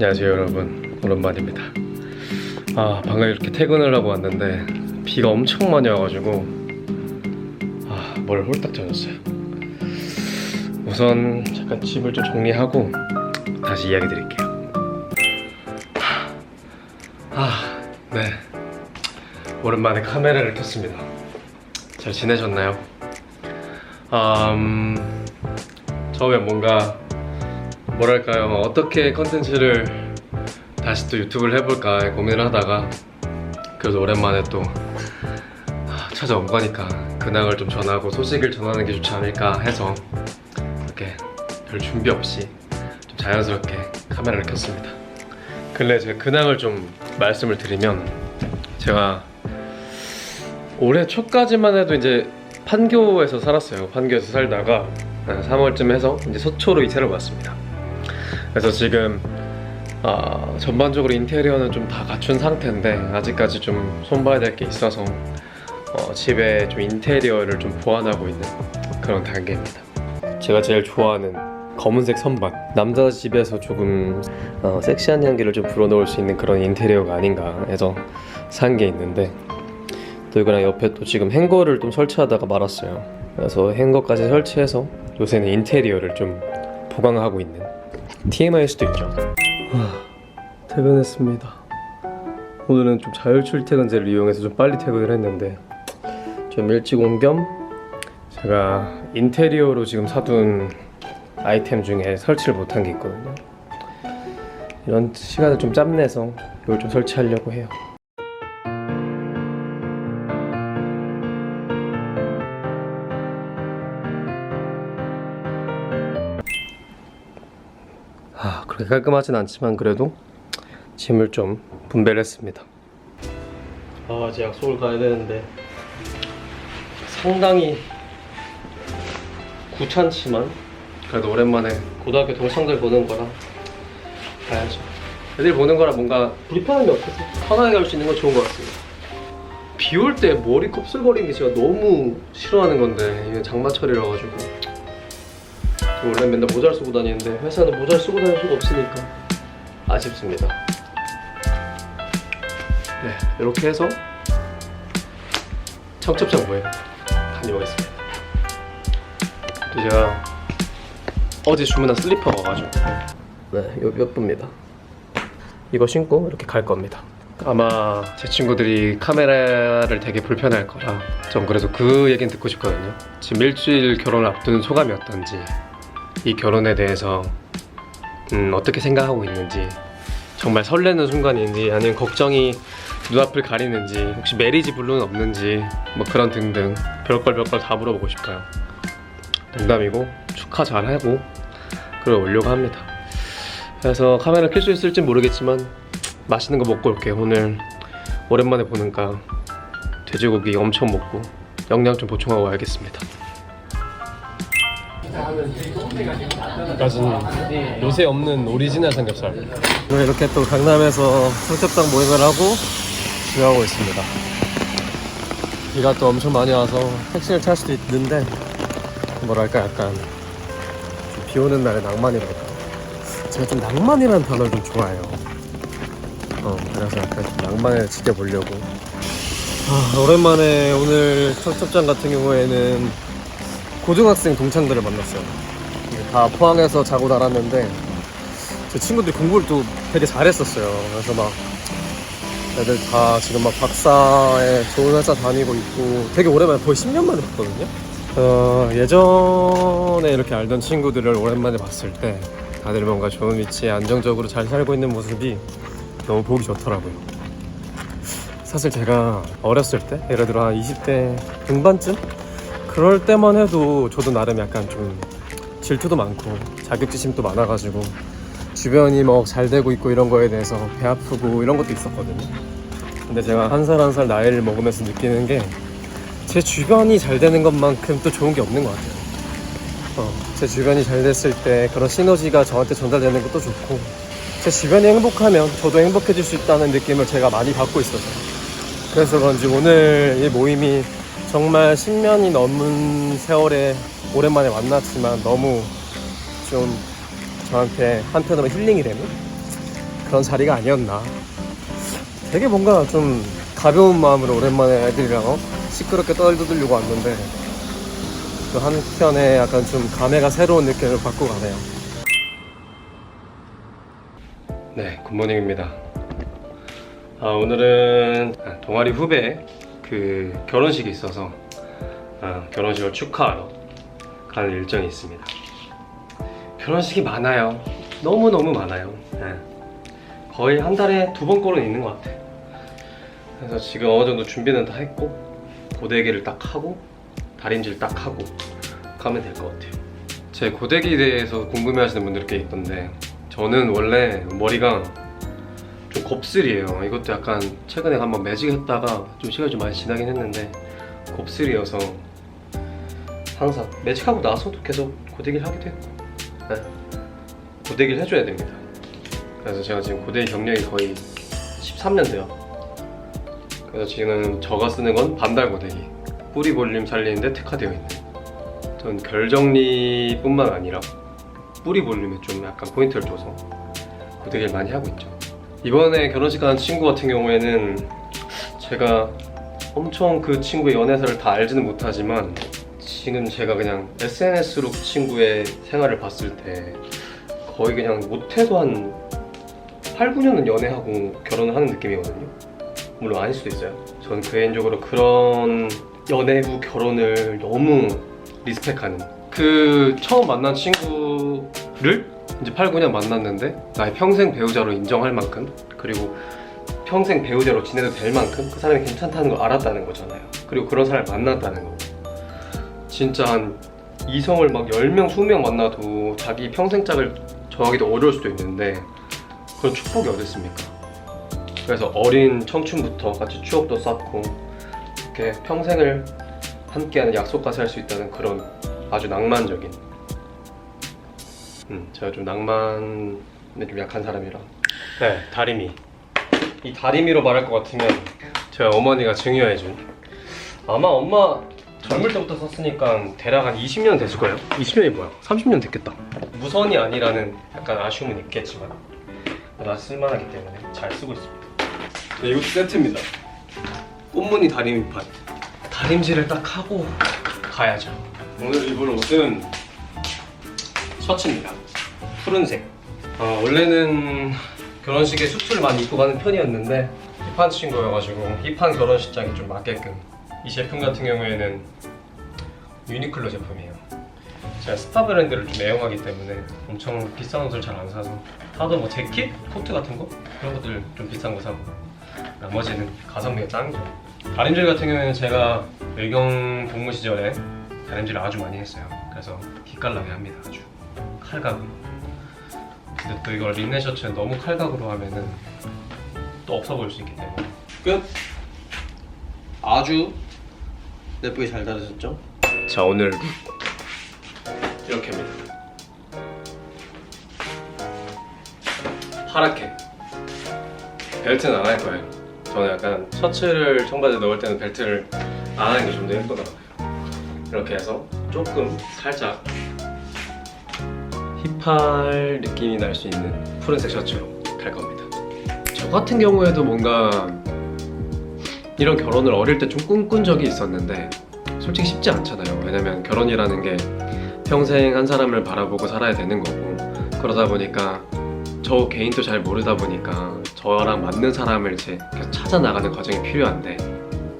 안녕하세요 여러분. 오랜만입니다. 아 방금 이렇게 퇴근을 하고 왔는데 비가 엄청 많이 와가지고 아뭘 홀딱 젖었어요. 우선 잠깐 집을 좀 정리하고 다시 이야기 드릴게요. 아네. 오랜만에 카메라를 켰습니다. 잘 지내셨나요? 음, 처음에 뭔가 뭐랄까요 어떻게 컨텐츠를 다시 또 유튜브를 해볼까 고민을 하다가 그래도 오랜만에 또 아, 찾아온 거니까 근황을 좀 전하고 소식을 전하는 게 좋지 않을까 해서 이렇게 별 준비 없이 좀 자연스럽게 카메라를 켰습니다 근래 제 근황을 좀 말씀을 드리면 제가 올해 초까지만 해도 이제 판교에서 살았어요. 판교에서 살다가 3월쯤 해서 이제 서초로 이사를 왔습니다. 그래서 지금 아, 전반적으로 인테리어는 좀 다 갖춘 상태인데 아직까지 좀 손봐야 될 게 있어서 어, 집에 좀 인테리어를 좀 보완하고 있는 그런 단계입니다. 제가 제일 좋아하는 검은색 선반 남자 집에서 조금 어, 섹시한 향기를 좀 불어넣을 수 있는 그런 인테리어가 아닌가 해서 산 게 있는데 또 이거랑 옆에 또 지금 행거를 좀 설치하다가 말았어요. 그래서 행거까지 설치해서 요새는 인테리어를 좀 보강하고 있는 TMI일 수도 있죠. 퇴근했습니다. 오늘은 좀 자율 출퇴근제를 이용해서 좀 빨리 퇴근을 했는데 좀 일찍 온 겸 제가 인테리어로 지금 사둔 아이템 중에 설치를 못한 게 있거든요. 이런 시간을 좀 짬내서 이걸 좀 설치하려고 해요. 그렇게 깔끔하진 않지만 그래도 짐을 좀 분배를 했습니다. 아, 이제 약속을 가야 되는데 상당히 구찬치만 그래도 오랜만에 고등학교 동창들 보는 거라 가야죠. 애들 보는 거라 뭔가 불편함이 없어서 편하게 갈 수 있는 건 좋은 것 같습니다. 비 올 때 머리 곱슬거리는 게 제가 너무 싫어하는 건데 이게 장마철이라 가지고 원래 맨날 모자를 쓰고 다니는데 회사는 모자를 쓰고 다닐 수가 없으니까 아쉽습니다. 네, 이렇게 해서 청첩장 모임 다녀오겠습니다. 또 제가 어제 주문한 슬리퍼가 가지고 네, 요 몇 분입니다. 이거 신고 이렇게 갈 겁니다. 아마 제 친구들이 카메라를 되게 불편할 거라 전 그래서 그 얘기는 듣고 싶거든요. 지금 일주일 결혼을 앞둔 소감이 어떤지 이 결혼에 대해서 음, 어떻게 생각하고 있는지 정말 설레는 순간인지 아니면 걱정이 눈앞을 가리는지 혹시 메리지 블루는 없는지 뭐 그런 등등 별걸 별걸 다 물어보고 싶어요. 농담이고 축하 잘하고 그걸 올려고 합니다. 그래서 카메라 켤 수 있을지 모르겠지만 맛있는 거 먹고 올게요. 오늘 오랜만에 보니까 돼지고기 엄청 먹고 영양 좀 보충하고 와야겠습니다 까지는 요새 없는 오리지널 삼겹살. 이렇게 또 강남에서 청첩장 모임을 하고 주하고 있습니다. 비가 또 엄청 많이 와서 택시를 탈 수도 있는데 뭐랄까 약간 좀비 오는 날의 낭만이랄까. 제가 좀 낭만이라는 단어를 좀 좋아해요. 어, 그래서 약간 좀 낭만을 지켜보려고. 아, 오랜만에 오늘 청첩장 같은 경우에는 고등학생 동창들을 만났어요. 다 포항에서 자고 날았는데 제 친구들이 공부를 또 되게 잘했었어요. 그래서 막 애들 다 지금 막 박사에 좋은 회사 다니고 있고 되게 오랜만에 거의 10년 만에 봤거든요. 어, 예전에 이렇게 알던 친구들을 오랜만에 봤을 때 다들 뭔가 좋은 위치에 안정적으로 잘 살고 있는 모습이 너무 보기 좋더라고요. 사실 제가 어렸을 때 예를 들어 한 20대 중반쯤 그럴 때만 해도 저도 나름 약간 좀 질투도 많고 자격지심도 많아가지고 주변이 뭐 잘 되고 있고 이런 거에 대해서 배 아프고 이런 것도 있었거든요. 근데 제가 한 살 한 살 나이를 먹으면서 느끼는 게 제 주변이 잘 되는 것만큼 또 좋은 게 없는 것 같아요. 어, 제 주변이 잘 됐을 때 그런 시너지가 저한테 전달되는 것도 좋고 제 주변이 행복하면 저도 행복해질 수 있다는 느낌을 제가 많이 받고 있어서 그래서 그런지 오늘 이 모임이 정말 10년이 넘은 세월에 오랜만에 만났지만 너무 좀 저한테 한편으로 힐링이 되는 그런 자리가 아니었나. 되게 뭔가 좀 가벼운 마음으로 오랜만에 애들이랑 어? 시끄럽게 떠들려고 왔는데 또 한편에 약간 좀 감회가 새로운 느낌을 받고 가네요. 네, 굿모닝입니다. 아, 오늘은 동아리 후배 그 결혼식이 있어서 아, 결혼식을 축하하러 가는 일정이 있습니다. 결혼식이 많아요. 너무 너무 많아요. 네. 거의 한 달에 두 번 꼴은 있는 것 같아. 그래서 지금 어느 정도 준비는 다 했고 고데기를 딱 하고 다림질 딱 하고 가면 될 것 같아요. 제 고데기에 대해서 궁금해하시는 분들이 꽤 있던데 저는 원래 머리가 좀 곱슬이에요. 이것도 약간 최근에 한번 매직했다가 좀 시간이 좀 많이 지나긴 했는데 곱슬이어서 항상 매직하고 나서도 계속 고데기를 하기도 했고 네. 고데기를 해줘야 됩니다. 그래서 제가 지금 고데기 경력이 거의 13년 돼요. 그래서 지금 저가 쓰는 건 반달 고데기 뿌리 볼륨 살리는데 특화되어 있는 전 결정리뿐만 아니라 뿌리 볼륨에 좀 약간 포인트를 줘서 고데기를 많이 하고 있죠. 이번에 결혼식 가는 친구 같은 경우에는 제가 엄청 그 친구의 연애사를 다 알지는 못하지만 지금 제가 그냥 SNS로 그 친구의 생활을 봤을 때 거의 그냥 못해도 한 8, 9년은 연애하고 결혼을 하는 느낌이거든요. 물론 아닐 수도 있어요. 저는 개인적으로 그런 연애 후 결혼을 너무 리스펙하는 그 처음 만난 친구를 이제 8, 9년 만났는데 나의 평생 배우자로 인정할 만큼 그리고 평생 배우자로 지내도 될 만큼 그 사람이 괜찮다는 걸 알았다는 거잖아요. 그리고 그런 사람을 만났다는 거고 진짜 한 이성을 막 10명, 20명 만나도 자기 평생 짝을 정하기도 어려울 수도 있는데 그런 축복이 어딨습니까? 그래서 어린 청춘부터 같이 추억도 쌓고 이렇게 평생을 함께하는 약속까지 할 수 있다는 그런 아주 낭만적인 음, 제가 좀 낭만에 좀 약한 사람이라. 네, 다리미. 이 다리미로 말할 것 같으면 제가 어머니가 증여해준. 아마 엄마 젊을 때부터 썼으니까 대략 한 20년 됐을 거예요. 20년이 뭐야? 30년 됐겠다. 무선이 아니라는 약간 아쉬움은 있겠지만 나 쓸만하기 때문에 잘 쓰고 있습니다. 네, 이것도 세트입니다. 꽃무늬 다리미판. 다림질을 딱 하고 가야죠. 오늘 입을 옷은 셔츠입니다 푸른색 어, 원래는 결혼식에 수트를 많이 입고 가는 편이었는데 힙한 친구여가지고 힙한 결혼식장에 좀 맞게끔 이 제품 같은 경우에는 유니클로 제품이에요 제가 스파 브랜드를 좀 애용하기 때문에 엄청 비싼 옷을 잘 안 사서 사도 뭐 재킷, 코트 같은 거 그런 것들 좀 비싼 거 사고 나머지는 가성비가 짱 거. 다림질 같은 경우에는 제가 외경 복무 시절에 다림질을 아주 많이 했어요. 그래서 기깔나게 합니다. 아주 칼각으로. 근데 또 이걸 린넨 셔츠는 너무 칼각으로 하면은 또 없어 보일 수 있기 때문에 끝. 아주 예쁘게 잘 다루셨죠? 자 오늘 이렇게입니다. 파랗게 벨트는 안 할 거예요. 저는 약간 셔츠를 청바지에 넣을 때는 벨트를 안 하는 게 좀 더 예쁘더라고요. 이렇게 해서 조금 살짝 힙할 느낌이 날 수 있는 푸른색 셔츠로 갈 겁니다. 저 같은 경우에도 뭔가 이런 결혼을 어릴 때 좀 꿈꾼 적이 있었는데 솔직히 쉽지 않잖아요. 왜냐면 결혼이라는 게 평생 한 사람을 바라보고 살아야 되는 거고 그러다 보니까 저 개인도 잘 모르다 보니까 저랑 맞는 사람을 이제 계속 찾아 나가는 과정이 필요한데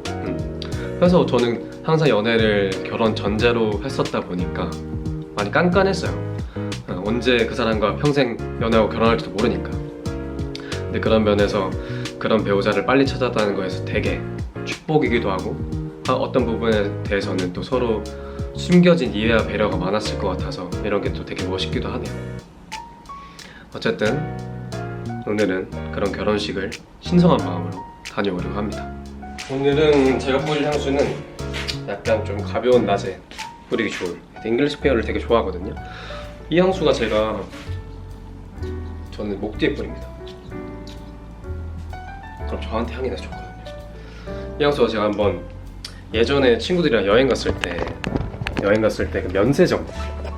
음. 그래서 저는 항상 연애를 결혼 전제로 했었다 보니까 많이 깐깐했어요 어, 언제 그 사람과 평생 연애하고 결혼할지도 모르니까 근데 그런 면에서 그런 배우자를 빨리 찾았다는 거에서 되게 축복이기도 하고 아, 어떤 부분에 대해서는 또 서로 숨겨진 이해와 배려가 많았을 것 같아서 이런 게 또 되게 멋있기도 하네요 어쨌든 오늘은 그런 결혼식을 신성한 마음으로 다녀오려고 합니다. 오늘은 제가 뿌릴 향수는 약간 좀 가벼운 낮에 뿌리기 좋은 잉글리시 페어를 되게 좋아하거든요. 이 향수가 제가 저는 목 뒤에 뿌립니다. 그럼 저한테 향이 나서 좋거든요. 이 향수가 제가 한번 예전에 친구들이랑 여행 갔을 때 여행 갔을 때 그 면세점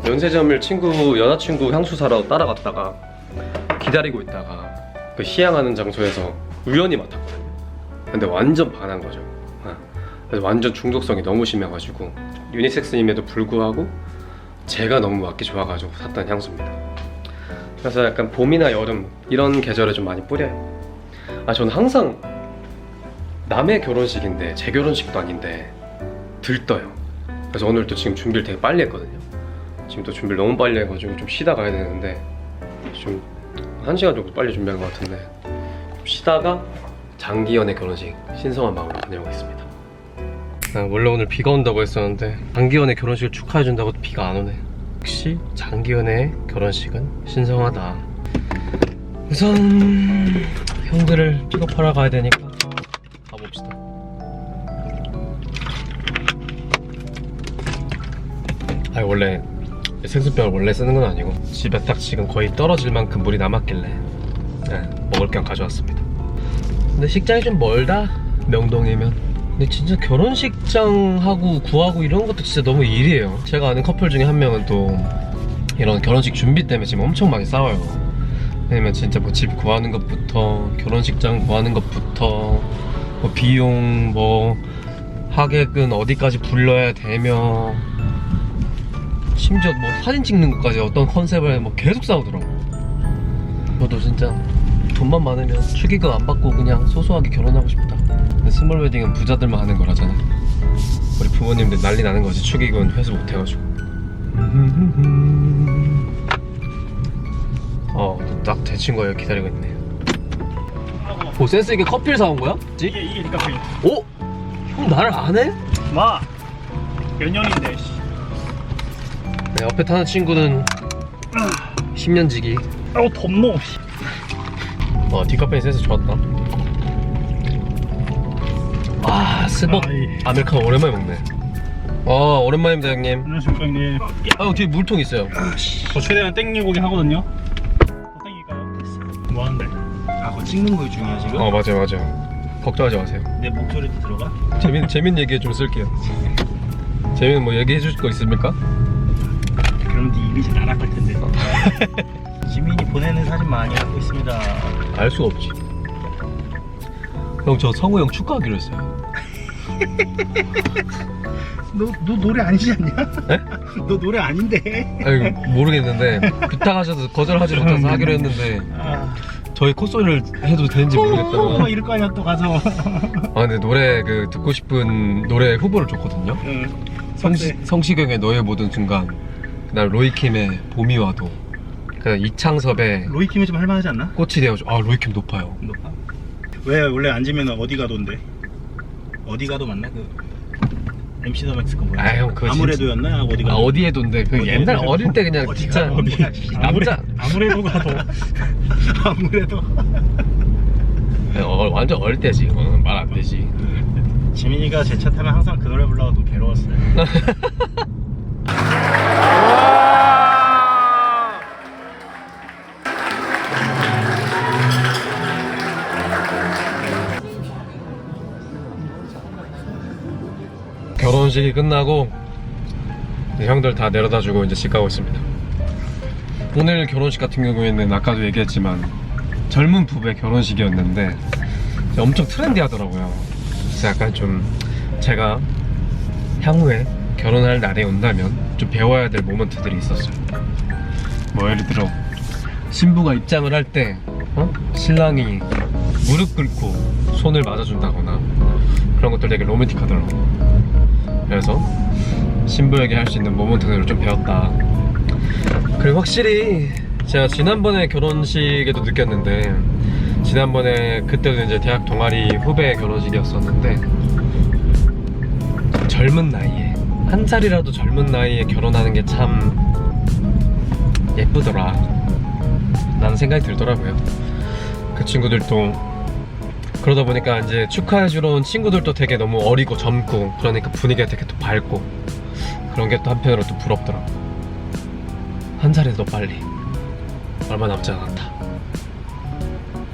면세점을 친구 여자친구 향수 사러 따라갔다가 기다리고 있다가 그그 희양하는 장소에서 우연히 맡았거든요. 근데 완전 반한 거죠. 아, 완전 중독성이 너무 심해가지고 유니섹스임에도 불구하고 제가 너무 맡기 좋아가지고 샀던 향수입니다. 그래서 약간 봄이나 여름 이런 계절에 좀 많이 뿌려요. 아 저는 항상 남의 결혼식인데 제 결혼식도 아닌데 들떠요. 그래서 오늘 또 지금 준비를 되게 빨리 했거든요. 지금 또 준비를 너무 빨리 해가지고 좀 쉬다 가야 되는데 좀 한 시간 정도 빨리 준비한 것 같은데 좀 쉬다가 장기연의 결혼식 신성한 마음으로 다녀오겠습니다. 아, 원래 오늘 비가 온다고 했었는데 장기연의 결혼식을 축하해준다고 비가 안 오네. 역시 장기연의 결혼식은 신성하다. 우선 형들을 픽업하러 가야 되니까 가봅시다. 아니 원래 생수병을 원래 쓰는 건 아니고 집에 딱 지금 거의 떨어질 만큼 물이 남았길래 네, 먹을 겸 가져왔습니다. 근데 식장이 좀 멀다 명동이면. 근데 진짜 결혼식장하고 구하고 이런 것도 진짜 너무 일이에요. 제가 아는 커플 중에 한 명은 또 이런 결혼식 준비 때문에 지금 엄청 많이 싸워요. 왜냐면 진짜 뭐 집 구하는 것부터 결혼식장 구하는 것부터 뭐 비용 뭐 하객은 어디까지 불러야 되며 심지어 뭐 사진 찍는 것까지 어떤 컨셉을 뭐 계속 싸우더라고. 저도 진짜 돈만 많으면 축의금 안 받고 그냥 소소하게 결혼하고 싶다. 근데 스몰 웨딩은 부자들만 하는 거라잖아. 우리 부모님들 난리 나는 거지 축의금 회수 못 해가지고. 어, 딱 대친 거예요 기다리고 있네. 오 센스 있게 커피를 사온 거야? 지? 이게 이게 네 카페. 오, 형 나를 안 해? 마. 몇 년인데. 씨. 네, 옆에 타는 친구는 10년 지기. 아우 덥노. 씨. 어, 디카페인 센스 좋았다. 아, 스벅 아이. 아메리카노 오랜만에 먹네. 어, 오랜만입니다, 형님. 안녕하십니까 형님. 아, 형 뒤에 물통 있어요. 저 최대한 땡기고기 하거든요. 더 땡길까요? 뭐 하는데? 아, 그거 찍는 거 중이야 지금? 어, 맞아요, 맞아요. 걱정하지 마세요. 내 목소리도 들어가? 재밌는, 재밌는 얘기 좀 쓸게요. 재밌는 뭐 얘기해 주실 거 있습니까? 그럼 네 입이 잘 날아갈 텐데. 지민이 보내는 사진 많이 하고 있습니다. 알 수가 없지. 형, 저 성우 형 축구하기로 했어요. 너, 너 노래 아니지 않냐? 에? 너 노래 아닌데? 아니, 모르겠는데, 부탁하셔서 거절하지 못해서 하기로 했는데, 아, 저희 콧소리를 해도 되는지 막 모르겠다고. 이럴 거 아니야 또 가서. 아 근데 노래 그 듣고 싶은 노래 후보를 줬거든요. 응. 성시, 성시경의 너의 모든 순간, 그다음 로이킴의 봄이 와도, 그 이창섭의 로이 킴이 좀 할만하지 않나? 꽃이 되어줘. 아 로이킴 높아요. 높아. 왜 원래 앉으면 어디 가도인데? 어디 가도 맞나 그 MC 더 맥스 거 뭐야? 아, 형, 그거 아무래도였나? 어디 아 가도? 어디에도인데 그 어디 옛날 어디가? 어릴 때 그냥 어디가? 진짜 어디야? 남자 아무래도 가도 아무래도. 어, 완전 어릴 때지. 말안 되지. 지민이가 제 차 타면 항상 그 노래 불러가 좀 괴로웠어요. 결혼식이 끝나고 형들 다 내려다주고 이제 집 가고 있습니다. 오늘 결혼식 같은 경우에는 아까도 얘기했지만 젊은 부부의 결혼식이었는데 엄청 트렌디하더라고요. 그래서 약간 좀 제가 향후에 결혼할 날이 온다면 좀 배워야 될 모먼트들이 있었어요. 뭐 예를 들어 신부가 입장을 할 때 어? 신랑이 무릎 꿇고 손을 맞아준다거나 그런 것들 되게 로맨틱하더라고. 그래서 신부에게 할 수 있는 모먼트들을 좀 배웠다. 그리고 확실히 제가 지난번에 결혼식에도 느꼈는데 지난번에 그때도 이제 대학 동아리 후배 결혼식이었었는데 젊은 나이에 한 살이라도 젊은 나이에 결혼하는 게 참 예쁘더라 라는 생각이 들더라고요 그 친구들도 그러다 보니까 이제 축하해주러 온 친구들도 되게 너무 어리고 젊고 그러니까 분위기가 되게 또 밝고 그런 게 또 한편으로 또 부럽더라고. 한 살이 더 빨리. 얼마 남지 않았다